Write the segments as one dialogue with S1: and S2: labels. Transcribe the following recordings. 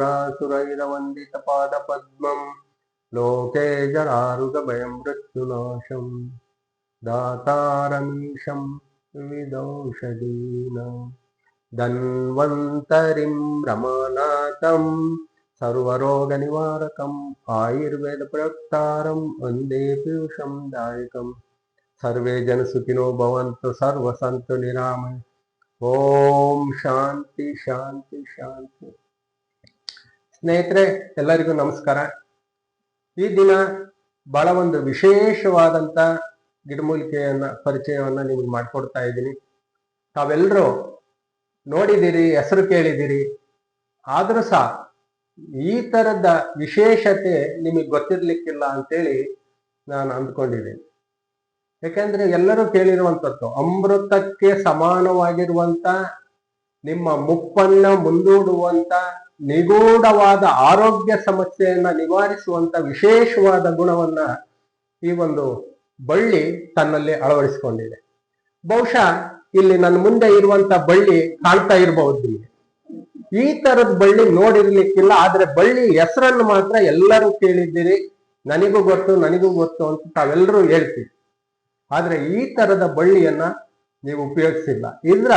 S1: सुरासुरैरवन्दितपादपद्मं लोके जरारुगभयं मृत्युनाशं दातारमीशं विदोषदीन धन्वन्तरिं रमानाथं सर्वरोगनिवारकम् आयुर्वेदप्रवक्तारं वन्दे पीयूषं दायकं सर्वे जनसुखिनो भवन्तु सर्वसन्तु निरामय ॐ शान्ति शान्ति शान्ति ಸ್ನೇಹಿತರೆ, ಎಲ್ಲರಿಗೂ ನಮಸ್ಕಾರ. ಈ ದಿನ ಬಹಳ ಒಂದು ವಿಶೇಷವಾದಂತ ಗಿಡಮೂಲಿಕೆಯನ್ನ, ಪರಿಚಯವನ್ನ ನಿಮ್ಗೆ ಮಾಡಿಕೊಡ್ತಾ ಇದ್ದೀನಿ. ತಾವೆಲ್ಲರೂ ನೋಡಿದಿರಿ ಹೆಸರು ಕೇಳಿದಿರಿ ಆದ್ರೂ ಸಹ ಈ ತರದ ವಿಶೇಷತೆ ನಿಮಗೆ ಗೊತ್ತಿರ್ಲಿಕ್ಕಿಲ್ಲ ಅಂತೇಳಿ ನಾನು ಅಂದ್ಕೊಂಡಿದ್ದೀನಿ. ಯಾಕೆಂದ್ರೆ ಎಲ್ಲರೂ ಕೇಳಿರುವಂತದ್ದು ಅಮೃತಕ್ಕೆ ಸಮಾನವಾಗಿರುವಂತ ನಿಮ್ಮ ಮುಪ್ಪನ್ನ ಮುಂದೂಡುವಂತ ನಿಗೂಢವಾದ ಆರೋಗ್ಯ ಸಮಸ್ಯೆಯನ್ನ ನಿವಾರಿಸುವಂತ ವಿಶೇಷವಾದ ಗುಣವನ್ನ ಈ ಒಂದು ಬಳ್ಳಿ ತನ್ನಲ್ಲಿ ಅಳವಡಿಸಿಕೊಂಡಿದೆ. ಬಹುಶಃ ಇಲ್ಲಿ ನನ್ನ ಮುಂದೆ ಇರುವಂತ ಬಳ್ಳಿ ಕಾಣ್ತಾ ಇರಬಹುದು ನಿಮಗೆ. ಈ ತರದ ಬಳ್ಳಿ ನೋಡಿರ್ಲಿಕ್ಕಿಲ್ಲ, ಆದ್ರೆ ಬಳ್ಳಿ ಹೆಸರನ್ನು ಮಾತ್ರ ಎಲ್ಲರೂ ಕೇಳಿದ್ದೀರಿ. ನನಗೂ ಗೊತ್ತು ನನಗೂ ಗೊತ್ತು ಅಂತ ತಾವೆಲ್ಲರೂ ಹೇಳ್ತೀವಿ ಆದ್ರೆ ಈ ತರದ ಬಳ್ಳಿಯನ್ನ ನೀವು ಉಪಯೋಗಿಸಿಲ್ಲ. ಇದ್ರ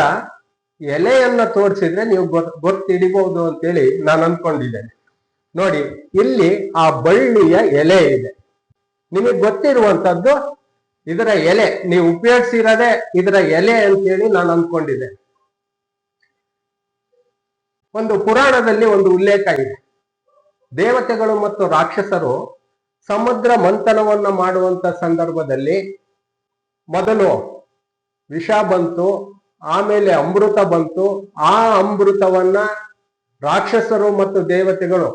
S1: ಎಲೆಯನ್ನ ತೋರಿಸಿದ್ರೆ ನೀವು ಗೊತ್, ಗೊತ್ತಿಡಿಬಹುದು ಅಂತೇಳಿ ನಾನು ಅನ್ಕೊಂಡಿದ್ದೇನೆ. ನೋಡಿ, ಇಲ್ಲಿ ಆ ಬಳ್ಳಿಯ ಎಲೆ ಇದೆ. ನಿಮಗೆ ಗೊತ್ತಿರುವಂತದ್ದು ಇದರ ಎಲೆ, ನೀವು ಉಪಯೋಗಿಸಿರೋದೇ ಇದರ ಎಲೆ ಅಂತೇಳಿ ನಾನು ಅನ್ಕೊಂಡಿದ್ದೆ. ಒಂದು ಪುರಾಣದಲ್ಲಿ ಒಂದು ಉಲ್ಲೇಖ ಇದೆ. ದೇವತೆಗಳು ಮತ್ತು ರಾಕ್ಷಸರು ಸಮುದ್ರ ಮಂಥನವನ್ನ ಮಾಡುವಂತ ಸಂದರ್ಭದಲ್ಲಿ ಮೊದಲು ವಿಷ ಬಂತು ಆಮೇಲೆ ಅಮೃತ ಬಂತು. ಆ ಅಮೃತವನ್ನ ರಾಕ್ಷಸರು ಮತ್ತು ದೇವತೆಗಳು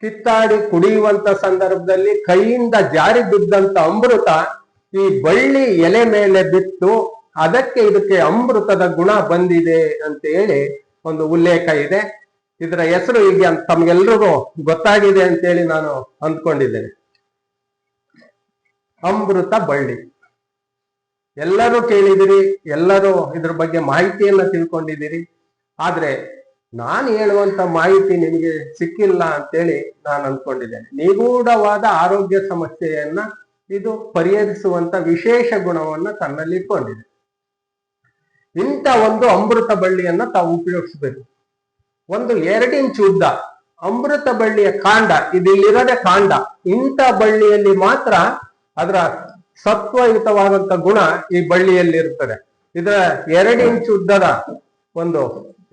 S1: ಕಿತ್ತಾಡಿ ಕುಡಿಯುವಂತ ಸಂದರ್ಭದಲ್ಲಿ ಕೈಯಿಂದ ಜಾರಿ ಬಿದ್ದಂತ ಅಮೃತ ಈ ಬಳ್ಳಿ ಎಲೆ ಮೇಲೆ ಬಿತ್ತು. ಅದಕ್ಕೆ ಇದಕ್ಕೆ ಅಮೃತದ ಗುಣ ಬಂದಿದೆ ಅಂತ ಹೇಳಿ ಒಂದು ಉಲ್ಲೇಖ ಇದೆ. ಇದರ ಹೆಸರು ಈಗ ತಮ್ಗೆಲ್ರಿಗೂ ಗೊತ್ತಾಗಿದೆ ಅಂತೇಳಿ ನಾನು ಅಂದ್ಕೊಂಡಿದ್ದೇನೆ. ಅಮೃತ ಬಳ್ಳಿ. ಎಲ್ಲರೂ ಕೇಳಿದಿರಿ, ಎಲ್ಲರೂ ಇದ್ರ ಬಗ್ಗೆ ಮಾಹಿತಿಯನ್ನ ತಿಳ್ಕೊಂಡಿದ್ದೀರಿ ಆದ್ರೆ ನಾನು ಹೇಳುವಂತ ಮಾಹಿತಿ ನಿಮಗೆ ಸಿಕ್ಕಿಲ್ಲ ಅಂತೇಳಿ ನಾನು ಅನ್ಕೊಂಡಿದ್ದೇನೆ. ನಿಗೂಢವಾದ ಆರೋಗ್ಯ ಸಮಸ್ಯೆಯನ್ನ ಇದು ಪರಿಹರಿಸುವಂತ ವಿಶೇಷ ಗುಣವನ್ನ ತನ್ನಲ್ಲಿ ಇಟ್ಕೊಂಡಿದೆ. ಇಂಥ ಒಂದು ಅಮೃತ ಬಳ್ಳಿಯನ್ನ ತಾವು ಉಪಯೋಗಿಸ್ಬೇಕು. ಒಂದು ಎರಡು ಇಂಚು ಉದ್ದ ಅಮೃತ ಬಳ್ಳಿಯ ಕಾಂಡ, ಇದಿಲ್ಲಿರದೆ ಕಾಂಡ, ಇಂಥ ಬಳ್ಳಿಯಲ್ಲಿ ಮಾತ್ರ ಅದರ ಸತ್ವಯುತವಾದಂತ ಗುಣ ಈ ಬಳ್ಳಿಯಲ್ಲಿ ಇರ್ತದೆ ಇದರ ಎರಡು ಇಂಚು ಉದ್ದದ ಒಂದು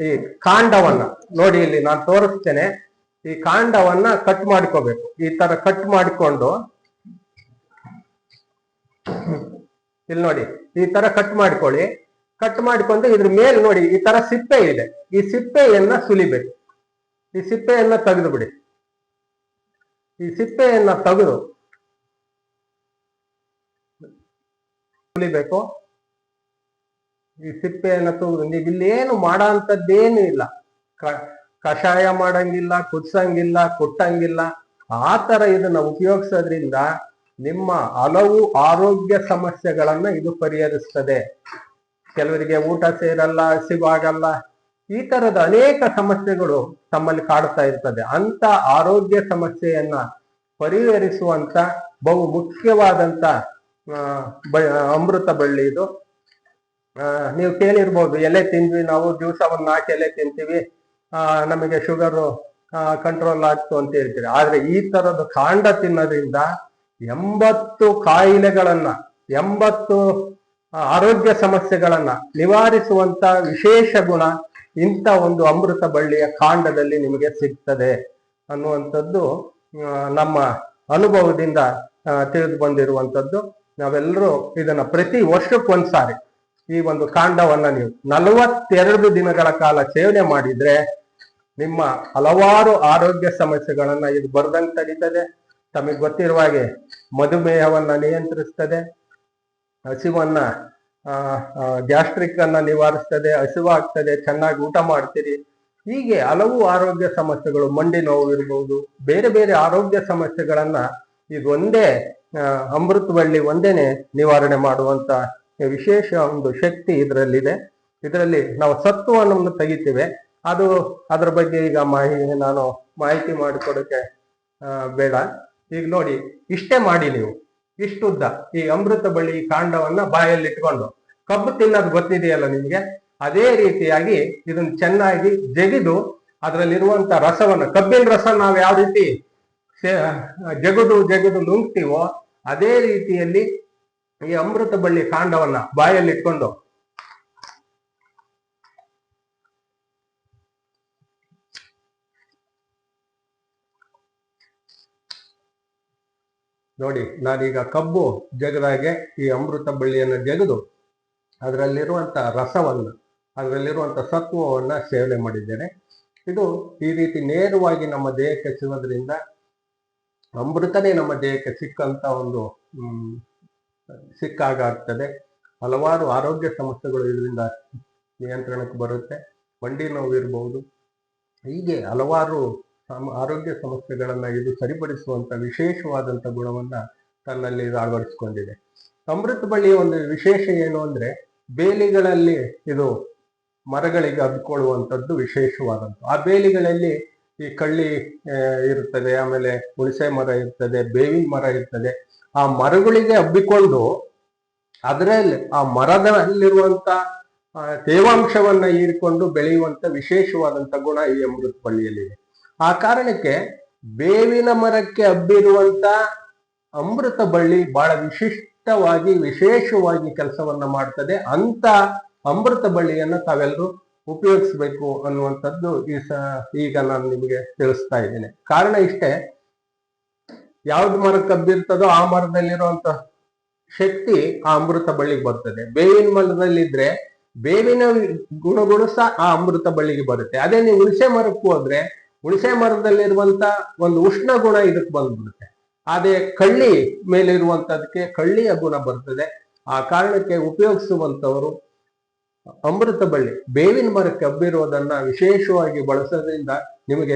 S1: ಈ ಕಾಂಡವನ್ನ ನೋಡಿ ಇಲ್ಲಿ ನಾನು ತೋರಿಸ್ತೇನೆ. ಈ ಕಾಂಡವನ್ನ ಕಟ್ ಮಾಡ್ಕೋಬೇಕು. ಈ ತರ ಕಟ್ ಮಾಡಿಕೊಂಡು ಇಲ್ಲಿ ನೋಡಿ, ಈ ತರ ಕಟ್ ಮಾಡ್ಕೊಳ್ಳಿ. ಕಟ್ ಮಾಡಿಕೊಂಡು ಇದ್ರ ಮೇಲೆ ನೋಡಿ, ಈ ತರ ಸಿಪ್ಪೆ ಇದೆ. ಈ ಸಿಪ್ಪೆಯನ್ನ ಸುಲಿಬೇಕು. ಈ ಸಿಪ್ಪೆಯನ್ನ ತೆಗೆದು ಬಿಡಿ ಈ ಸಿಪ್ಪೆಯನ್ನ ತೆಗೆದು ಸುಲಿಬೇಕು ಈ ಸಿಪ್ಪೆಯನ್ನ ತೆಗೆದು. ನೀವು ಇಲ್ಲಿ ಏನು ಮಾಡೋ ಅಂತದ್ದೇನು ಇಲ್ಲ ಕಷಾಯ ಮಾಡಂಗಿಲ್ಲ, ಕುದಿಸಂಗಿಲ್ಲ, ಕೊಟ್ಟಂಗಿಲ್ಲ. ಆ ತರ ಇದನ್ನ ಉಪಯೋಗಿಸೋದ್ರಿಂದ ನಿಮ್ಮ ಹಲವು ಆರೋಗ್ಯ ಸಮಸ್ಯೆಗಳನ್ನ ಇದು ಪರಿಹರಿಸ್ತದೆ. ಕೆಲವರಿಗೆ ಊಟ ಸೇರಲ್ಲ, ಹಸಿವಾಗಲ್ಲ. ಈ ತರದ ಅನೇಕ ಸಮಸ್ಯೆಗಳು ತಮ್ಮಲ್ಲಿ ಕಾಡ್ತಾ ಇರ್ತದೆ. ಅಂತ ಆರೋಗ್ಯ ಸಮಸ್ಯೆಯನ್ನ ಪರಿಹರಿಸುವಂತ ಬಹು ಮುಖ್ಯವಾದಂತ ಅಮೃತ ಬಳ್ಳಿ ಇದು. ನೀವು ಕೇಳಿರ್ಬೋದು ಎಲೆ ತಿಂದ್ವಿ ನಾವು ದಿವಸ ಒಂದ್ ನಾಲ್ಕು ಎಲೆ ತಿಂತೀವಿ. ಆ, ನಮಗೆ ಶುಗರು ಕಂಟ್ರೋಲ್ ಆಗ್ತು ಅಂತ ಹೇಳ್ತೀರಿ. ಆದ್ರೆ ಈ ತರದ ಕಾಂಡ ತಿನ್ನೋದ್ರಿಂದ ಎಂಬತ್ತು ಕಾಯಿಲೆಗಳನ್ನ ಎಂಬತ್ತು ಆರೋಗ್ಯ ಸಮಸ್ಯೆಗಳನ್ನ ನಿವಾರಿಸುವಂತ ವಿಶೇಷ ಗುಣ ಇಂಥ ಒಂದು ಅಮೃತ ಬಳ್ಳಿಯ ಕಾಂಡದಲ್ಲಿ ನಿಮಗೆ ಸಿಗ್ತದೆ ಅನ್ನುವಂಥದ್ದು ನಮ್ಮ ಅನುಭವದಿಂದ ತಿಳಿದು ಬಂದಿರುವಂತದ್ದು ನಾವೆಲ್ಲರೂ ಇದನ್ನ ಪ್ರತಿ ವರ್ಷಕ್ಕೊಂದ್ಸಾರಿ ಈ ಒಂದು ಕಾಂಡವನ್ನ ನೀವು ನಲವತ್ತೆರಡು ದಿನಗಳ ಕಾಲ ಸೇವನೆ ಮಾಡಿದ್ರೆ ನಿಮ್ಮ ಹಲವಾರು ಆರೋಗ್ಯ ಸಮಸ್ಯೆಗಳನ್ನ ಇದು ಬರ್ದಂಗ್ ತಡೀತದೆ. ತಮಗೆ ಗೊತ್ತಿರುವ ಹಾಗೆ ಮಧುಮೇಹವನ್ನ ನಿಯಂತ್ರಿಸ್ತದೆ. ಹಸಿವನ್ನ ಗ್ಯಾಸ್ಟ್ರಿಕ್ ಅನ್ನ ನಿವಾರಿಸ್ತದೆ. ಹಸಿವಾಗ್ತದೆ ಚೆನ್ನಾಗಿ ಊಟ ಮಾಡ್ತೀರಿ. ಹೀಗೆ ಹಲವು ಆರೋಗ್ಯ ಸಮಸ್ಯೆಗಳು, ಮಂಡಿ ನೋವು ಇರ್ಬೋದು, ಬೇರೆ ಬೇರೆ ಆರೋಗ್ಯ ಸಮಸ್ಯೆಗಳನ್ನ ಇದು ಒಂದೇ ಬಳ್ಳಿ ಒಂದೇನೆ ನಿವಾರಣೆ ಮಾಡುವಂತ ವಿಶೇಷ ಒಂದು ಶಕ್ತಿ ಇದರಲ್ಲಿದೆ. ಇದರಲ್ಲಿ ನಾವು ಸತ್ವವನ್ನು ತೆಗಿತೇವೆ. ಅದು ಅದರ ಬಗ್ಗೆ ಈಗ ಮಾಹಿತಿ ನಾನು ಮಾಹಿತಿ ಮಾಡಿಕೊಡಕ್ಕೆ ಬೇಡ. ಈಗ ನೋಡಿ, ಇಷ್ಟೇ ಮಾಡಿ ನೀವು. ಇಷ್ಟುದ್ದ. ಈ ಅಮೃತ ಬಳ್ಳಿ ಕಾಂಡವನ್ನ ಬಾಯಲ್ಲಿ ಇಟ್ಕೊಂಡು ಕಬ್ಬು ತಿನ್ನೋದು ಗೊತ್ತಿದೆಯಲ್ಲ ನಿಮ್ಗೆ? ಅದೇ ರೀತಿಯಾಗಿ ಇದನ್ನ ಚೆನ್ನಾಗಿ ಜಗಿದು ಅದರಲ್ಲಿರುವಂತ ರಸವನ್ನ, ಕಬ್ಬಿನ ರಸ ನಾವು ಯಾವ ರೀತಿ ಜಗದು ಜಗದು ನುಂಗ್ತೀವೋ ಅದೇ ರೀತಿಯಲ್ಲಿ ಈ ಅಮೃತ ಬಳ್ಳಿ ಕಾಂಡವನ್ನ ಬಾಯಲ್ಲಿ ಇಟ್ಕೊಂಡು ನೋಡಿ, ನಾನೀಗ ಕಬ್ಬು ಜಗದಾಗೆ ಈ ಅಮೃತ ಬಳ್ಳಿಯನ್ನು ಜಗದು. ಅದರಲ್ಲಿರುವಂತ ರಸವನ್ನು, ಅದರಲ್ಲಿರುವಂತ ಸತ್ವವನ್ನ ಸೇವನೆ ಮಾಡಿದ್ದೇನೆ. ಇದು ಈ ರೀತಿ ನೇರವಾಗಿ ನಮ್ಮ ದೇಹಕ್ಕೆ ಸಿಗೋದ್ರಿಂದ ಅಮೃತನೇ ನಮ್ಮ ದೇಹಕ್ಕೆ ಸಿಕ್ಕಂತ ಒಂದು ಸಿಕ್ಕಾಗ್ತದೆ ಹಲವಾರು ಆರೋಗ್ಯ ಸಮಸ್ಯೆಗಳು ಇದರಿಂದ ನಿಯಂತ್ರಣಕ್ಕೆ ಬರುತ್ತೆ. ಮಂಡಿ ನೋವು ಇರಬಹುದು ಹೀಗೆ ಹಲವಾರು ಆರೋಗ್ಯ ಸಮಸ್ಯೆಗಳನ್ನ ಇದು ಸರಿಪಡಿಸುವಂತ ವಿಶೇಷವಾದಂತ ಗುಣವನ್ನ ತನ್ನಲ್ಲಿ ಇದು ಅಳವಡಿಸಿಕೊಂಡಿದೆ. ಅಮೃತ ಬಳ್ಳಿಯ ಒಂದು ವಿಶೇಷ ಏನು ಅಂದ್ರೆ ಬೇಲಿಗಳಲ್ಲಿ ಇದು ಮರಗಳಿಗೆ ಹಬ್ಕೊಳ್ಳುವಂಥದ್ದು ವಿಶೇಷವಾದಂಥ ಆ ಬೇಲಿಗಳಲ್ಲಿ ಈ ಕಳ್ಳಿ ಇರ್ತದೆ, ಆಮೇಲೆ ಹುಣಸೆ ಮರ ಇರ್ತದೆ, ಬೇವಿನ ಮರ ಇರ್ತದೆ. ಆ ಮರಗಳಿಗೆ ಹಬ್ಬಿಕೊಂಡು ಅದರಲ್ಲಿ, ಆ ಮರದಲ್ಲಿರುವಂತ ತೇವಾಂಶವನ್ನ ಹೀರಿಕೊಂಡು ಬೆಳೆಯುವಂತ ವಿಶೇಷವಾದಂತ ಗುಣ ಈ ಅಮೃತ ಬಳ್ಳಿಯಲ್ಲಿದೆ ಆ ಕಾರಣಕ್ಕೆ ಬೇವಿನ ಮರಕ್ಕೆ ಹಬ್ಬಿರುವಂತ ಅಮೃತ ಬಳ್ಳಿ ಬಹಳ ವಿಶಿಷ್ಟವಾಗಿ, ವಿಶೇಷವಾಗಿ ಕೆಲಸವನ್ನ ಮಾಡ್ತದೆ. ಅಂತ ಅಮೃತ ಬಳ್ಳಿಯನ್ನ ತಾವೆಲ್ಲರೂ ಉಪಯೋಗಿಸ್ಬೇಕು ಅನ್ನುವಂಥದ್ದು ಈ ಸ, ಈಗ ನಾನು ನಿಮಗೆ ತಿಳಿಸ್ತಾ ಇದ್ದೇನೆ. ಕಾರಣ ಇಷ್ಟೇ, ಯಾವ್ದು ಮರ ಕಬ್ಬಿರ್ತದೋ ಆ ಮರದಲ್ಲಿರುವಂತ ಶಕ್ತಿ ಆ ಅಮೃತ ಬಳ್ಳಿಗೆ ಬರ್ತದೆ. ಬೇವಿನ ಮರದಲ್ಲಿದ್ರೆ ಬೇವಿನ ಗುಣಗಳು ಸಹ ಆ ಅಮೃತ ಬಳ್ಳಿಗೆ ಬರುತ್ತೆ. ಅದೇ ನೀವು ಹುಣಸೆ ಮರಕ್ಕೆ ಹೋದ್ರೆ, ಹುಣಸೆ ಮರದಲ್ಲಿರುವಂತ ಒಂದು ಉಷ್ಣ ಗುಣ ಇದಕ್ಕೆ ಬಂದ್ಬಿಡುತ್ತೆ. ಅದೇ ಕಳ್ಳಿ ಮೇಲಿರುವಂತದಕ್ಕೆ ಕಳ್ಳಿಯ ಗುಣ ಬರ್ತದೆ. ಆ ಕಾರಣಕ್ಕೆ ಉಪಯೋಗಿಸುವಂತವರು ಅಮೃತ ಬಳ್ಳಿ, ಬೇವಿನ ಮರಕ್ಕೆ ಹಬ್ಬಿರುವುದನ್ನ ವಿಶೇಷವಾಗಿ ಬಳಸೋದ್ರಿಂದ ನಿಮಗೆ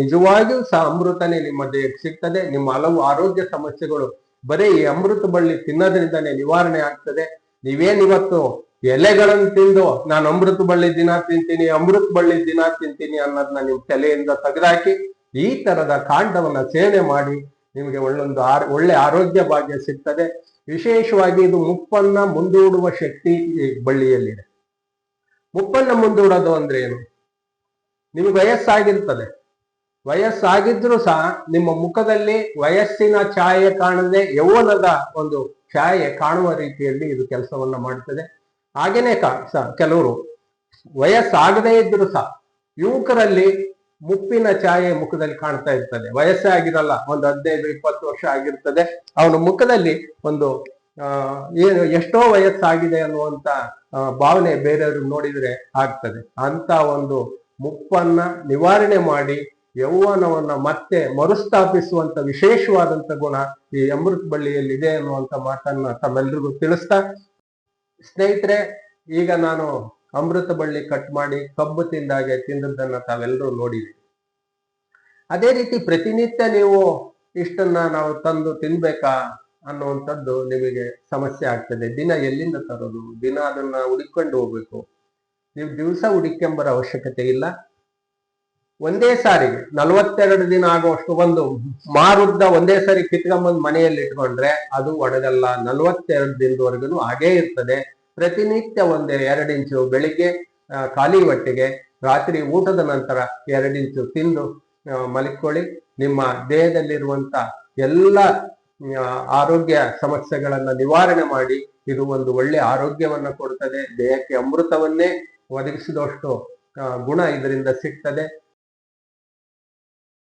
S1: ನಿಜವಾಗಿಯೂ ಸಹ ಅಮೃತನೇ ನಿಮ್ಮ ದೇಹಕ್ಕೆ ಸಿಗ್ತದೆ. ನಿಮ್ಮ ಹಲವು ಆರೋಗ್ಯ ಸಮಸ್ಯೆಗಳು ಬರೀ ಈ ಅಮೃತ ಬಳ್ಳಿ ತಿನ್ನೋದ್ರಿಂದನೇ ನಿವಾರಣೆ ಆಗ್ತದೆ. ನೀವೇನ್ ಇವತ್ತು ಎಲೆಗಳನ್ನು ತಿಂದು, ನಾನು ಅಮೃತ ಬಳ್ಳಿ ದಿನ ತಿಂತೀನಿ, ಅಮೃತ ಬಳ್ಳಿ ದಿನ ತಿಂತೀನಿ ಅನ್ನೋದನ್ನ ನೀವು ತಲೆಯಿಂದ ತೆಗೆದಾಕಿ, ಈ ತರದ ಕಾಂಡವನ್ನ ಸೇವನೆ ಮಾಡಿ ನಿಮಗೆ ಒಳ್ಳೊಂದು ಒಳ್ಳೆ ಆರೋಗ್ಯ ಭಾಗ್ಯ ಸಿಗ್ತದೆ. ವಿಶೇಷವಾಗಿ ಇದು ಮುಪ್ಪನ್ನ ಮುಂದೂಡುವ ಶಕ್ತಿ ಈ ಬಳ್ಳಿಯಲ್ಲಿದೆ. ಮುಪ್ಪನ್ನ ಮುಂದೂಡೋದು ಅಂದ್ರೆ ಏನು? ನಿಮಗೆ ವಯಸ್ಸಾಗಿರ್ತದೆ. ವಯಸ್ಸಾಗಿದ್ರು ಸಹ ನಿಮ್ಮ ಮುಖದಲ್ಲಿ ವಯಸ್ಸಿನ ಛಾಯೆ ಕಾಣದೆ ಯೌವನದ ಒಂದು ಛಾಯೆ ಕಾಣುವ ರೀತಿಯಲ್ಲಿ ಇದು ಕೆಲಸವನ್ನ ಮಾಡ್ತದೆ. ಹಾಗೇನೆ ಕಾ- ಕೆಲವರು ವಯಸ್ಸಾಗದೇ ಇದ್ರು ಸಹ ಯುವಕರಲ್ಲಿ ಮುಪ್ಪಿನ ಛಾಯೆ ಮುಖದಲ್ಲಿ ಕಾಣ್ತಾ ಇರ್ತದೆ. ವಯಸ್ಸೇ ಆಗಿರಲ್ಲ, ಒಂದು ಹದಿನೈದು, ಇಪ್ಪತ್ತು ವರ್ಷ ಆಗಿರ್ತದೆ. ಅವನ ಮುಖದಲ್ಲಿ ಒಂದು ಏನು ಎಷ್ಟೋ ವಯಸ್ಸಾಗಿದೆ ಅನ್ನುವಂತ ಭಾವನೆ ಬೇರೆಯವರು ನೋಡಿದ್ರೆ ಆಗ್ತದೆ. ಅಂತ ಒಂದು ಮುಪ್ಪನ್ನ ನಿವಾರಣೆ ಮಾಡಿ ಯೌವನವನ್ನ ಮತ್ತೆ ಮರುಸ್ಥಾಪಿಸುವಂತ ವಿಶೇಷವಾದಂತ ಗುಣ ಈ ಅಮೃತ ಬಳ್ಳಿಯಲ್ಲಿ ಇದೆ ಅನ್ನುವಂತ ಮಾತನ್ನ ತಮ್ಮೆಲ್ರಿಗೂ ತಿಳಿಸ್ತಾ, ಸ್ನೇಹಿತರೆ, ಈಗ ನಾನು ಅಮೃತ ಬಳ್ಳಿ ಕಟ್ ಮಾಡಿ ಕಬ್ಬು ತಿಂದಾಗೆ ತಿಂದದ್ದನ್ನ ತಾವೆಲ್ಲರೂ ನೋಡಿದ್ವಿ ಅದೇ ರೀತಿ ಪ್ರತಿನಿತ್ಯ ನೀವು ಇಷ್ಟನ್ನ ನಾವು ತಂದು ತಿನ್ಬೇಕಾ? ಅನ್ನುವಂಥದ್ದು ನಿಮಗೆ ಸಮಸ್ಯೆ ಆಗ್ತದೆ. ದಿನ ಎಲ್ಲಿಂದ ತರೋದು? ದಿನ ಅದನ್ನ ಹುಡುಕೊಂಡು ಹೋಗ್ಬೇಕು. ನೀವು ದಿವಸ ಹುಡುಕೆಂಬರ ಅವಶ್ಯಕತೆ ಇಲ್ಲ. ಒಂದೇ ಸಾರಿಗೆ, ನಲವತ್ತೆರಡು ದಿನ ಆಗುವಷ್ಟು ಒಂದು ಮಾರುದ್ದ ಒಂದೇ ಸಾರಿ ಕಿತ್ಕೊಂಬಂದು ಮನೆಯಲ್ಲಿ ಇಟ್ಕೊಂಡ್ರೆ ಅದು ಒಡೆದಲ್ಲ. ನಲವತ್ತೆರಡು ದಿನದವರೆಗೂ ಹಾಗೇ ಇರ್ತದೆ. ಪ್ರತಿನಿತ್ಯ ಒಂದು ಎರಡು ಇಂಚು ಬೆಳಿಗ್ಗೆ ಖಾಲಿ ಹೊಟ್ಟೆಗೆ, ರಾತ್ರಿ ಊಟದ ನಂತರ ಎರಡು ಇಂಚು ತಿಂದು ಮಲಿಕೊಳ್ಳಿ. ನಿಮ್ಮ ದೇಹದಲ್ಲಿರುವಂತ ಎಲ್ಲ ಆರೋಗ್ಯ ಸಮಸ್ಯೆಗಳನ್ನ ನಿವಾರಣೆ ಮಾಡಿ ಇದು ಒಂದು ಒಳ್ಳೆ ಆರೋಗ್ಯವನ್ನ ಕೊಡ್ತದೆ. ದೇಹಕ್ಕೆ ಅಮೃತವನ್ನೇ ಒದಗಿಸಿದಷ್ಟು ಗುಣ ಇದರಿಂದ ಸಿಗ್ತದೆ.